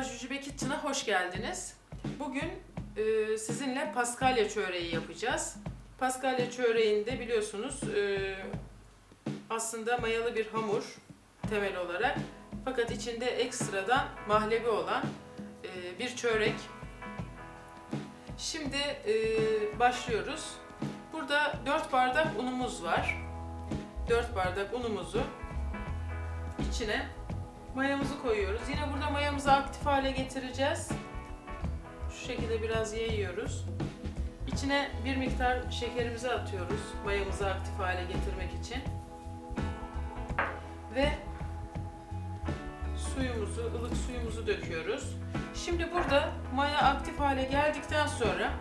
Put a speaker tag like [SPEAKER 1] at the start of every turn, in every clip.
[SPEAKER 1] Merhaba Jujube Kitchen'a hoş geldiniz. Bugün e, sizinle paskalya çöreği yapacağız. Paskalya çöreğinde biliyorsunuz e, aslında mayalı bir hamur temel olarak fakat içinde ekstradan mahlebi olan e, bir çörek. Şimdi e, başlıyoruz. Burada 4 bardak unumuz var. 4 bardak unumuzu içine mayamızı koyuyoruz. Yine burada mayamızı aktif hale getireceğiz. Şu şekilde biraz yayıyoruz. İçine bir miktar şekerimizi atıyoruz mayamızı aktif hale getirmek için. Ve suyumuzu, ılık suyumuzu döküyoruz. Şimdi burada maya aktif hale geldikten sonra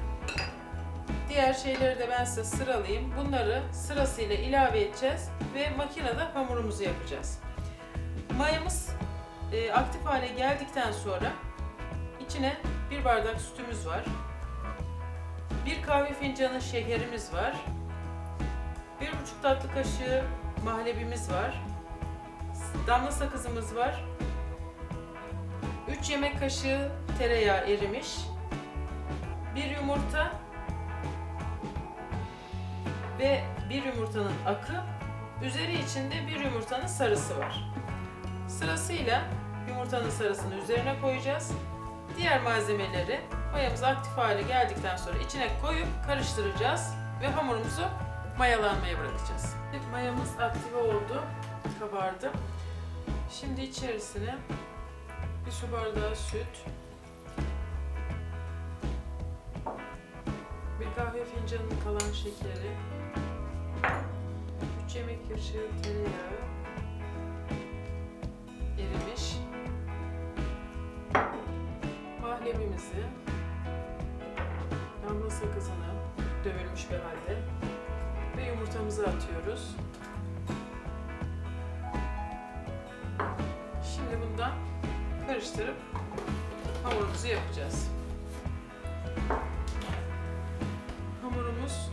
[SPEAKER 1] diğer şeyleri de ben size sıralayayım. Bunları sırasıyla ilave edeceğiz ve makinede hamurumuzu yapacağız. Mayamız e, aktif hale geldikten sonra içine bir bardak sütümüz var. Bir kahve fincanı şekerimiz var. Bir buçuk tatlı kaşığı mahlebimiz var. Damla sakızımız var. 3 yemek kaşığı tereyağı erimiş. Bir yumurta ve bir yumurtanın akı. Üzeri içinde bir yumurtanın sarısı var. Sırasıyla yumurtanın sarısını üzerine koyacağız. Diğer malzemeleri mayamız aktif hale geldikten sonra içine koyup karıştıracağız ve hamurumuzu mayalanmaya bırakacağız. Mayamız aktive oldu, kabardı. Şimdi içerisine bir su bardağı süt, bir kahve fincanının kalan şekeri, 3 yemek kaşığı tereyağı, Mahlebimizi, damla sakızını dövülmüş bir halde ve yumurtamızı atıyoruz. Şimdi bundan karıştırıp hamurumuzu yapacağız. Hamurumuz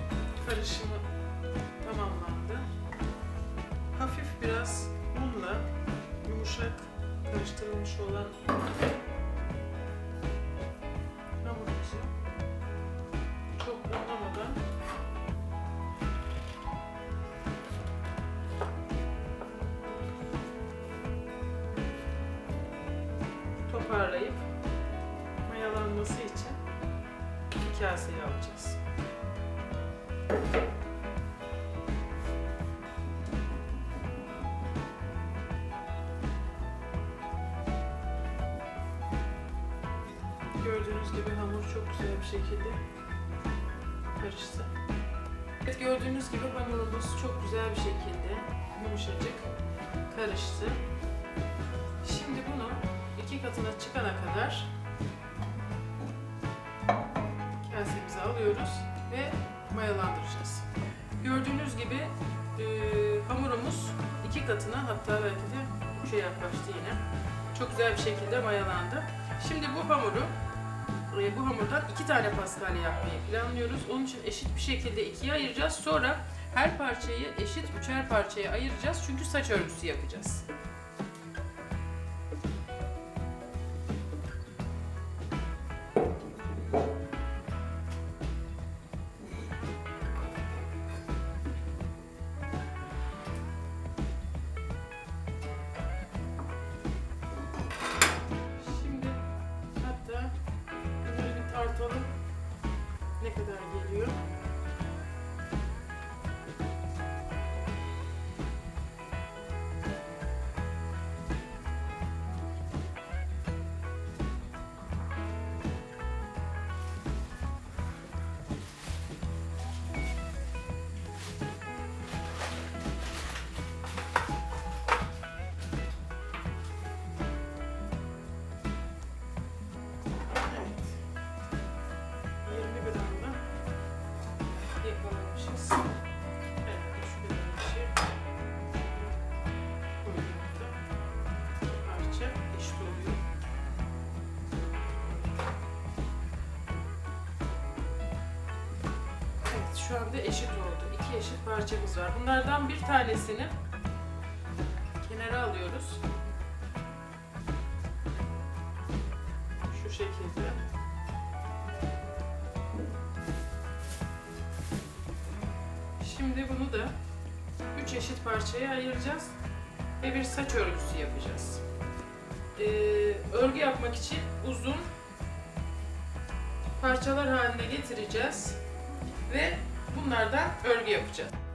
[SPEAKER 1] karışımı tamamlandı. Hafif biraz unla yumuşak karıştırılmış olan bir kaseye alacağız. Gördüğünüz gibi hamur çok güzel bir şekilde karıştı. Evet gördüğünüz gibi hamurumuz çok güzel bir şekilde yumuşacık karıştı. Şimdi bunu iki katına çıkana kadar kasemize alıyoruz ve mayalandıracağız. Gördüğünüz gibi e, hamurumuz iki katına hatta belki de üçe yaklaştı yine. Çok güzel bir şekilde mayalandı. Şimdi bu hamuru e, bu hamurdan iki tane paskalya yapmayı planlıyoruz. Onun için eşit bir şekilde ikiye ayıracağız. Sonra her parçayı eşit üçer parçaya ayıracağız. Çünkü saç örgüsü yapacağız. Şu anda eşit oldu. İki eşit parçamız var. Bunlardan bir tanesini kenara alıyoruz. şekilde. Şimdi bunu da üç eşit parçaya ayıracağız ve bir saç örgüsü yapacağız. Ee, örgü yapmak için uzun parçalar haline getireceğiz ve bunlardan örgü yapacağız.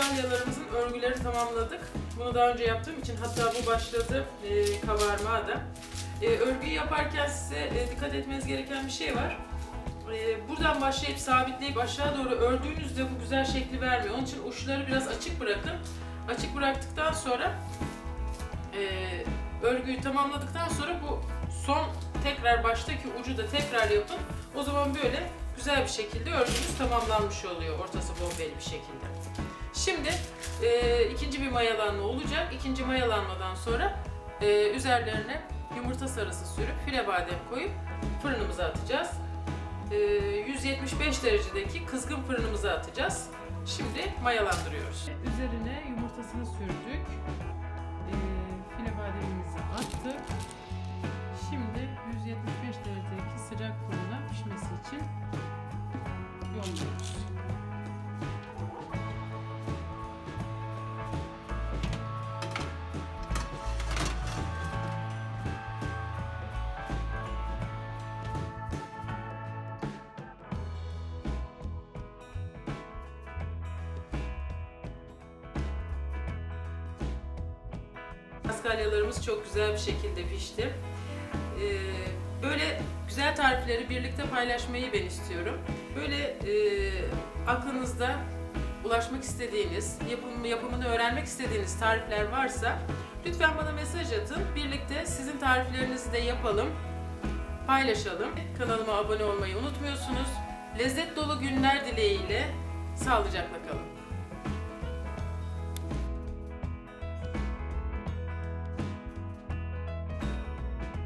[SPEAKER 1] Paskalyalarımızın örgüleri tamamladık. Bunu daha önce yaptığım için hatta bu başladı e, kabarmaya da. E, örgüyü yaparken size e, dikkat etmeniz gereken bir şey var. E, buradan başlayıp sabitleyip aşağı doğru ördüğünüzde bu güzel şekli vermiyor. Onun için uçları biraz açık bırakın. Açık bıraktıktan sonra e, örgüyü tamamladıktan sonra bu son tekrar baştaki ucu da tekrar yapın. O zaman böyle güzel bir şekilde örgümüz tamamlanmış oluyor ortası bombeli bir şekilde. Şimdi e, ikinci bir mayalanma olacak. İkinci mayalanmadan sonra e, üzerlerine yumurta sarısı sürüp file badem koyup fırınımıza atacağız. E, 175 derecedeki kızgın fırınımıza atacağız. Şimdi mayalandırıyoruz. Üzerine yumurtasını sürdük. Paskalyalarımız çok güzel bir şekilde pişti. Ee, böyle güzel tarifleri birlikte paylaşmayı ben istiyorum. Böyle e, aklınızda ulaşmak istediğiniz, yapım, yapımını öğrenmek istediğiniz tarifler varsa lütfen bana mesaj atın. Birlikte sizin tariflerinizi de yapalım, paylaşalım. Kanalıma abone olmayı unutmuyorsunuz. Lezzet dolu günler dileğiyle sağlıcakla kalın.